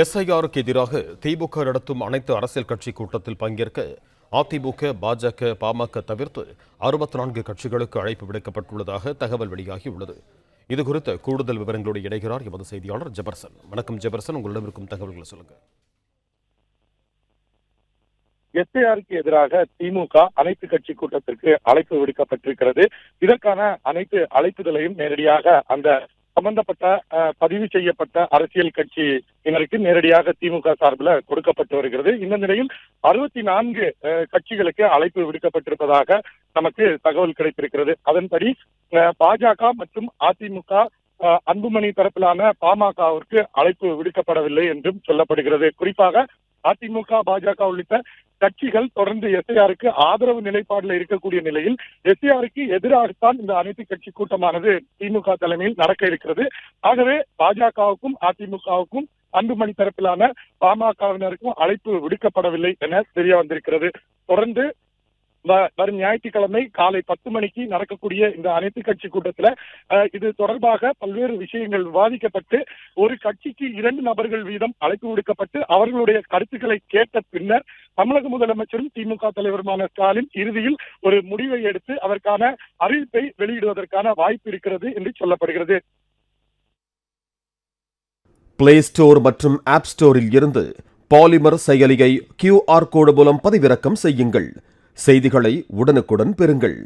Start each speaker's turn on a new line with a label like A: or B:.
A: எஸ்ஐஆருக்கு எதிராக திமுக நடத்தும் அனைத்து அரசியல் கட்சி கூட்டத்தில் பங்கேற்க அதிமுக பாஜக பாமக தவிர்த்து அறுபத்தி நான்கு கட்சிகளுக்கு அழைப்பு விடுக்கப்பட்டுள்ளதாக தகவல் வெளியாகியுள்ளது. இதுகுறித்த கூடுதல் விவரங்களோடு இணைகிறார் எமது செய்தியாளர் ஜெபர்சன். வணக்கம் ஜெபர்சன். உங்களிடம் இருக்கும் தகவல்களை சொல்லுங்க
B: எஸ்ஐஆருக்கு எதிராக திமுக அனைத்து கட்சி கூட்டத்திற்கு அழைப்பு விடுக்கப்பட்டிருக்கிறது. இதற்கான அனைத்து அழைப்புகளையும் நேரடியாக அந்த சம்பந்தப்பட்ட பதிவு செய்யப்பட்ட அரசியல் கட்சியினருக்கு நேரடியாக திமுக சார்பில் கொடுக்கப்பட்டு வருகிறது. இந்த நிலையில் அறுபத்தி நான்கு அஹ், கட்சிகளுக்கு அழைப்பு விடுக்கப்பட்டிருப்பதாக நமக்கு தகவல் கிடைத்திருக்கிறது. அதன்படி அஹ், பாஜக மற்றும் அதிமுக அன்புமணி தரப்பிலான பாமகவிற்கு அழைப்பு விடுக்கப்படவில்லை என்றும் சொல்லப்படுகிறது. குறிப்பாக அதிமுக பாஜக உள்ளிட்ட கட்சிகள் தொடர்ந்து எஸ்ஐஆருக்கு ஆதரவு நிலைப்பாடுல இருக்கக்கூடிய நிலையில் எஸ்ஐஆருக்கு எதிராகத்தான் இந்த அனைத்து கட்சி கூட்டமானது திமுக தலைமையில் நடக்க இருக்கிறது. ஆகவே பாஜகவுக்கும் அதிமுகவுக்கும் அன்புமணி தரப்பிலான பாமகவினருக்கும் அழைப்பு விடுக்கப்படவில்லை என தெரிய வந்திருக்கிறது. தொடர்ந்து வ- வரும் ஞாயிற்றுக்கிழமை காலை பத்து மணிக்கு நடக்கக்கூடிய இந்த அனைத்து கட்சி கூட்டத்துல அஹ், இது தொடர்பாக பல்வேறு விஷயங்கள் விவாதிக்கப்பட்டு ஒரு கட்சிக்கு இரண்டு நபர்கள் வீதம் அழைப்பு விடுக்கப்பட்டு அவர்களுடைய கருத்துக்களை கேட்ட பின்னர் தமிழக முதலமைச்சரும் திமுக தலைவருமான ஸ்டாலின் இறுதியில் ஒரு முடிவை எடுத்து அதற்கான அறிவிப்பை வெளியிடுவதற்கான வாய்ப்பு இருக்கிறது என்று சொல்லப்படுகிறது.
A: பிளே ஸ்டோர் மற்றும் ஆப் ஸ்டோரில் இருந்து பாலிமர் செயலியை கியூஆர் கோடு மூலம் பதிவிறக்கம் செய்யுங்கள். செய்திகளை உடனுக்குடன் பெறுங்கள்.